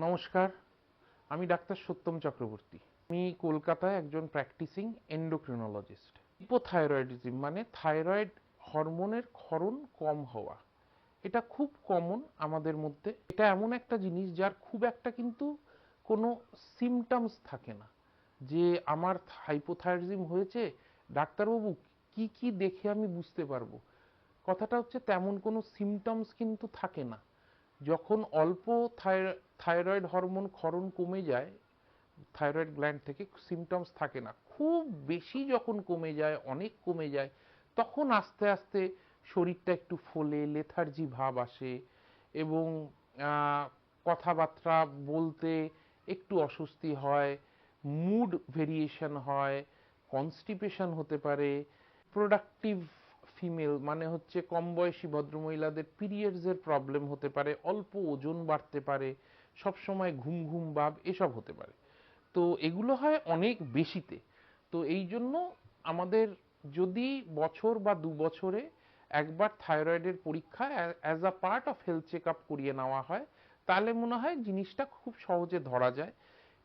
নমস্কার, আমি ডাক্তার সত্যম চক্রবর্তী। আমি কলকাতায় একজন প্র্যাকটিসিং এন্ডোক্রিনোলজিস্ট হিপোথাইরয়েডিজম মানে থাইরয়েড হরমোনের ক্ষরণ কম হওয়া। এটা খুব কমন আমাদের মধ্যে। এটা এমন একটা জিনিস যার খুব একটা কিন্তু কোনো সিমটমস থাকে না। যে আমার হাইপোথাইরয়েডিজম হয়েছে, ডাক্তারবাবু কি কি দেখে আমি বুঝতে পারব? কথাটা হচ্ছে তেমন কোনো সিমটমস কিন্তু থাকে না। যখন অল্প থাইরয়েড হরমোন ক্ষরণ কমে যায়, থাইরয়েড গ্ল্যান্ড থেকে সিমটমস থাকে না। খুব বেশি যখন কমে যায়, অনেক কমে যায়, তখন আস্তে আস্তে শরীরটা একটু ফোলে লেথার্জি ভাব আসে এবং কথাবার্তা বলতে একটু অস্বস্তি হয় মুড ভেরিয়েশন হয় কনস্টিপেশন হতে পারে প্রোডাক্টিভ ফিমেল মানে হচ্ছে কম বয়সী ভদ্রমহিলাদের পিরিয়ডস এর প্রবলেম হতে পারে, অল্প ওজন বাড়তে পারে সব সময় ঘুম ঘুম ভাব, এসব হতে পারে। তো এগুলো হয় অনেক বেশিতে। তো এই জন্য আমাদের যদি বছর বা দু বছরে একবার থাইরয়েডের পরীক্ষা as a part of health check up করিয়ে নেওয়া হয়, তাহলে মনে হয় জিনিসটা খুব সহজে ধরা যায়।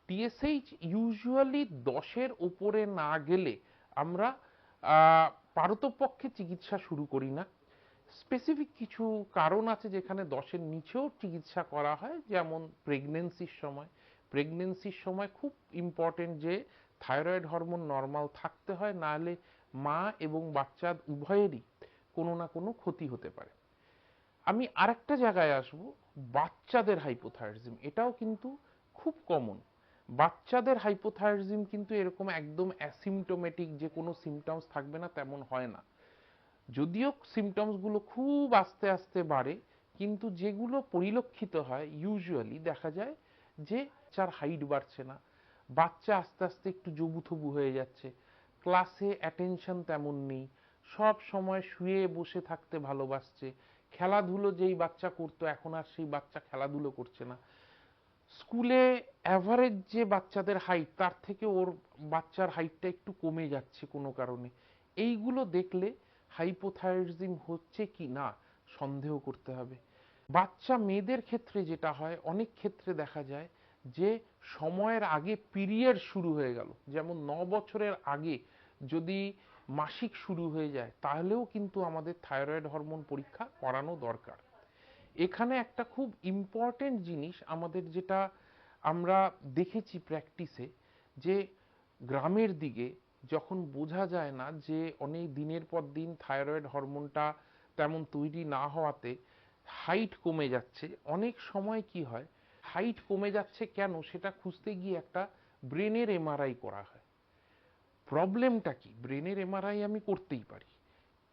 টিএসএইচ ইউজুয়ালি দশের উপরে না গেলে আমরা পারতপক্ষে চিকিৎসা শুরু করি না। স্পেসিফিক কিছু কারণ আছে যেখানে দশের নিচেও চিকিৎসা করা হয়, যেমন প্রেগনেন্সির সময়। প্রেগনেন্সির সময় খুব ইম্পর্টেন্ট যে থাইরয়েড হরমোন নর্মাল থাকতে হয় নাহলে মা এবং বাচ্চা উভয়েরই কোনো না কোনো ক্ষতি হতে পারে। আমি আরেকটা জায়গায় আসব, বাচ্চাদের হাইপোথাইরয়েডিজম এটাও কিন্তু খুব কমন বাচ্চাদের হাইপোথাইরয়েডিজম কিন্তু এরকম একদম অ্যাসিমটোমেটিক যে কোনো সিমটমস থাকবে না, তেমন হয় না। যদিও সিমটমসগুলো খুব আস্তে আস্তে বাড়ে, কিন্তু যেগুলো পরিলক্ষিত হয় ইউজুয়ালি দেখা যায় যে যার হাইট বাড়ছে না, বাচ্চা আস্তে আস্তে একটু জবুথবু হয়ে যাচ্ছে ক্লাসে অ্যাটেনশন তেমন নেই, সব সময় শুয়ে বসে থাকতে ভালোবাসছে, খেলাধুলো যেই বাচ্চা করতো, এখন আর সেই বাচ্চা খেলাধুলো করছে না। স্কুলে অ্যাভারেজ যে বাচ্চাদের হাইট তার থেকে ওর বাচ্চার হাইটটা একটু কমে যাচ্ছে কোনো কারণে। এইগুলো দেখলে হাইপোথাইরয়েডিজম হচ্ছে কি না সন্দেহ করতে হবে। বাচ্চা মেয়েদের ক্ষেত্রে যেটা হয়, অনেক ক্ষেত্রে দেখা যায় যে সময়ের আগে পিরিয়ড শুরু হয়ে গেল। যেমন ন বছরের আগে যদি মাসিক শুরু হয়ে যায়, তাহলেও কিন্তু আমাদের থাইরয়েড হরমোন পরীক্ষা করানো দরকার। এখানে একটা খুব ইম্পর্টেন্ট জিনিস আমাদের যেটা আমরা দেখেছি প্র্যাকটিসে যে গ্রামের দিকে যখন বোঝা যায় না যে অনেক দিনের পর দিন থাইরয়েড হরমোনটা তেমন তৈরি না হওয়াতে হাইট কমে যাচ্ছে, অনেক সময় কি হয় হাইট কমে যাচ্ছে কেন সেটা খুঁজতে গিয়ে একটা ব্রেনের এমআরআই করা হয়। প্রবলেমটা কি? ব্রেনের এমআরআই আমি করতেই পারি।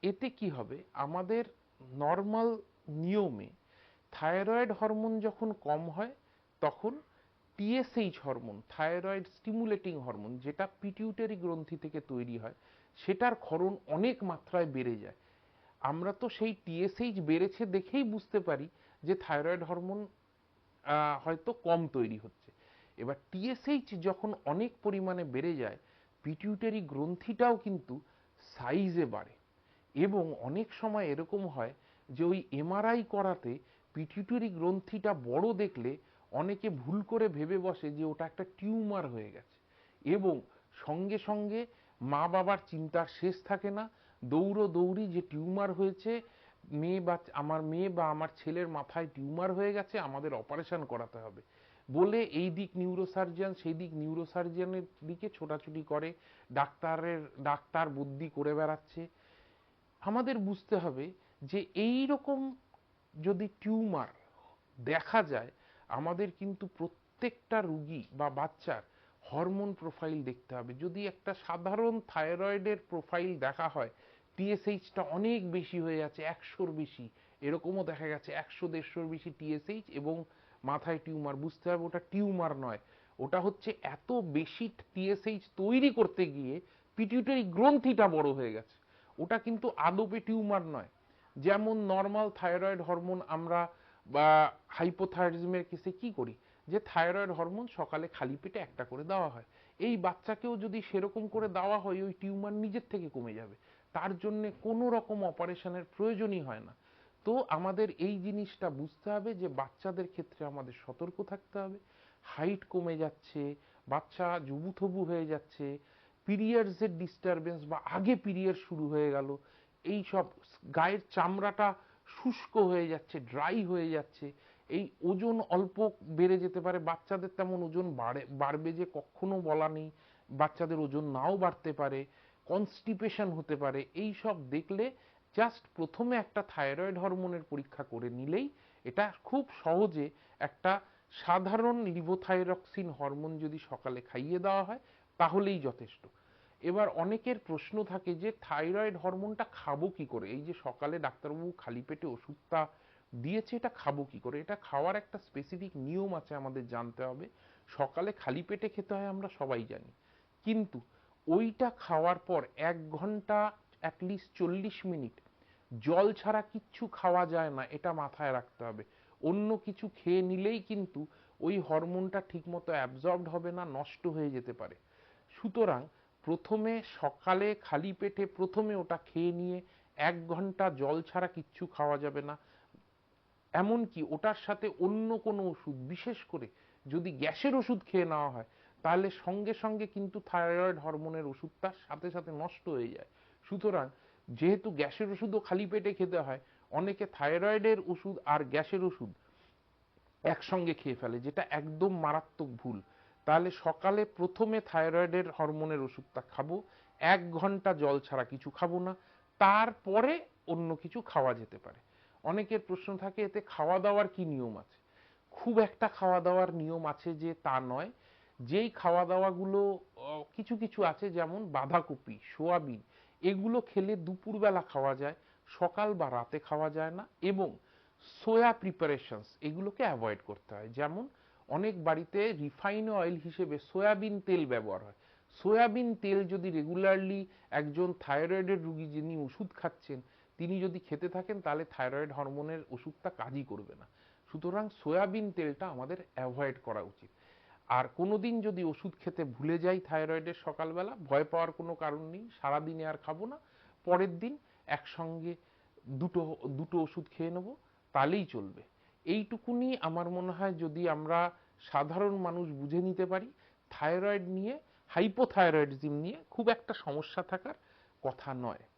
এতে কি হবে? আমাদের নর্মাল নিয়মে থাইরয়েড হরমোন যখন কম হয়, তখন TSH hormone, thyroid stimulating hormone, যেটা পিটিউটারি গ্রন্থি থেকে তৈরি হয়, সেটার ক্ষরণ অনেক মাত্রায় বেড়ে যায়। আমরা তো সেই টিএসএইচ বেড়েছে দেখেই বুঝতে পারি যে থাইরয়েড হরমোন হয়তো কম তৈরি হচ্ছে। এবার টিএসএইচ যখন অনেক পরিমাণে বেড়ে যায়, পিটিউটারি গ্রন্থিটাও কিন্তু সাইজে বাড়ে। এবং অনেক সময় এরকম হয় যে ওই এমআরআই করাতে পিটিউটারি গ্রন্থিটা বড় দেখলে অনেকে ভুল করে ভেবে বসে যে ওটা একটা টিউমার হয়ে গেছে। এবং সঙ্গে সঙ্গে মা বাবার চিন্তার শেষ থাকে না। দৌড়ো দৌড়ি যে টিউমার হয়েছে, মেয়ে বা, আমার মেয়ে বা আমার ছেলের মাথায় টিউমার হয়ে গেছে, আমাদের অপারেশন করাতে হবে। বলে এই দিক নিউরোসার্জন সেই দিক নিউরোসার্জনের দিকে ছোটাছুটি করে, ডাক্তারের, ডাক্তার বুদ্ধি করে বেড়াচ্ছে। আমাদের বুঝতে হবে যে এই রকম যদি টিউমার দেখা যায়, আমাদের কিন্তু প্রত্যেকটা রুগী বা বাচ্চার হরমোন প্রোফাইল দেখতে হবে। যদি একটা সাধারণ থাইরয়েডের প্রোফাইল দেখা হয় টিএসএইচটা অনেক বেশি হয়ে যাচ্ছে, একশোর বেশি। এরকমও দেখা গেছে, একশো, দেড়শোর বেশি টিএসএইচ এবং মাথায় টিউমার। বুঝতে হবে ওটা টিউমার নয়। ওটা হচ্ছে এত বেশি টিএসএইচ তৈরি করতে গিয়ে পিটিউটারি গ্রন্থিটা বড় হয়ে গেছে। ওটা কিন্তু আদপে টিউমার নয়। যেমন নর্মাল থাইরয়েড হরমোন আমরা, বা হাইপোথাইরয়েডিজমের কেসে কি করি? যে থাইরয়েড হরমোন সকালে খালি পেটে একটা করে দেওয়া হয়। এই বাচ্চাকেও যদি সেরকম করে দেওয়া হয়, ওই টিউমার নিজের থেকে কমে যাবে। তার জন্য কোনো রকম অপারেশনের প্রয়োজনই হয় না। তো আমাদের এই জিনিসটা বুঝতে হবে যে বাচ্চাদের ক্ষেত্রে আমাদের সতর্ক থাকতে হবে। হাইট কমে যাচ্ছে, বাচ্চা জুবুথবু হয়ে যাচ্ছে পিরিয়ডসের ডিস্টারবেন্স বা আগে পিরিয়ড শুরু হয়ে গেল। এই সব গায়ের চামড়াটা শুষ্ক হয়ে যাচ্ছে ড্রাই হয়ে যাচ্ছে। এই ওজন অল্প বেড়ে যেতে পারে। বাচ্চাদের তেমন ওজন বাড়ে, বাড়বে যে কখনো বলা নেই। বাচ্চাদের ওজন নাও বাড়তে পারে কনস্টিপেশন হতে পারে। এই সব দেখলে জাস্ট প্রথমে একটা থাইরয়েড হরমোনের পরীক্ষা করে নিলেই এটা খুব সহজে একটা সাধারণ লিভোথাইরক্সিন হরমোন যদি সকালে খাইয়ে দেওয়া হয়, তাহলেই যথেষ্ট। এবার অনেকের প্রশ্ন থাকে যে থাইরয়েড হরমোনটা খাব কি করে? এই যে সকালে ডাক্তারবাবু খালি পেটে ওষুধটা দিয়েছে, এটা খাব কি করে? এটা খাওয়ার একটা স্পেসিফিক নিয়ম আছে আমাদের জানতে হবে। সকালে খালি পেটে খেতে হয় আমরা সবাই জানি। কিন্তু ওইটা খাওয়ার পর এক ঘণ্টা অ্যাটলিস্ট চল্লিশ মিনিট জল ছাড়া কিচ্ছু খাওয়া যায় না, এটা মাথায় রাখতে হবে। অন্য কিছু খেয়ে নিলেই কিন্তু ওই হরমোনটা ঠিকমতো অ্যাবজর্বড হবে না, নষ্ট হয়ে যেতে পারে। সুতরাং প্রথমে সকালে খালি পেটে প্রথমে ওটা খেয়ে নিয়ে এক ঘণ্টা জল ছাড়া কিচ্ছু খাওয়া যাবে না। এমনকি ওটার সাথে অন্য কোনো ওষুধ, বিশেষ করে যদি গ্যাসের ওষুধ খেয়ে নেওয়া হয়, তাহলে সঙ্গে সঙ্গে কিন্তু থাইরয়েড হরমোনের ওষুধটা সাথে সাথে নষ্ট হয়ে যায়। সুতরাং যেহেতু গ্যাসের ওষুধও খালি পেটে খেতে হয়, অনেকে থাইরয়েডের ওষুধ আর গ্যাসের ওষুধ একসঙ্গে খেয়ে ফেলে, যেটা একদম মারাত্মক ভুল। তাহলে সকালে প্রথমে থাইরয়েডের হরমোনের ওষুধটা খাব, এক ঘণ্টা জল ছাড়া কিছু খাব না, তারপরে অন্য কিছু খাওয়া যেতে পারে। অনেকের প্রশ্ন থাকে, এতে খাওয়া দাওয়ার কি নিয়ম আছে? খুব একটা খাওয়া দাওয়ার নিয়ম আছে যে তা নয়। যেই খাওয়া দাওয়াগুলো কিছু কিছু আছে যেমন বাঁধাকপি, সোয়াবিন, এগুলো খেলে দুপুরবেলা খাওয়া যায়, সকাল বা রাতে খাওয়া যায় না এবং সোয়া প্রিপারেশনস, এগুলোকে অ্যাভয়েড করতে হয়। যেমন অনেক বাড়িতে রিফাইন অয়েল হিসেবে সয়াবিন তেল ব্যবহার হয়। সয়াবিন তেল যদি রেগুলারলি একজন থাইরয়েডের রুগী যিনি ওষুধ খাচ্ছেন, তিনি যদি খেতে থাকেন, তাহলে থাইরয়েড হরমোনের ওষুধটা কাজই করবে না। সুতরাং সয়াবিন তেলটা আমাদের অ্যাভয়েড করা উচিত। আর কোনোদিন যদি ওষুধ খেতে ভুলে যাই থাইরয়েডের সকালবেলা, ভয় পাওয়ার কোনো কারণ নেই, সারাদিনে আর খাব না। পরের দিন একসঙ্গে দুটো দুটো ওষুধ খেয়ে নেব, তাহলেই চলবে। এইটুকুনি আমার মনে হয় যদি আমরা সাধারণ মানুষ বুঝে নিতে পারি। থাইরয়েড নিয়ে হাইপোথাইরয়েডিজম নিয়ে খুব একটা সমস্যা থাকার কথা নয়।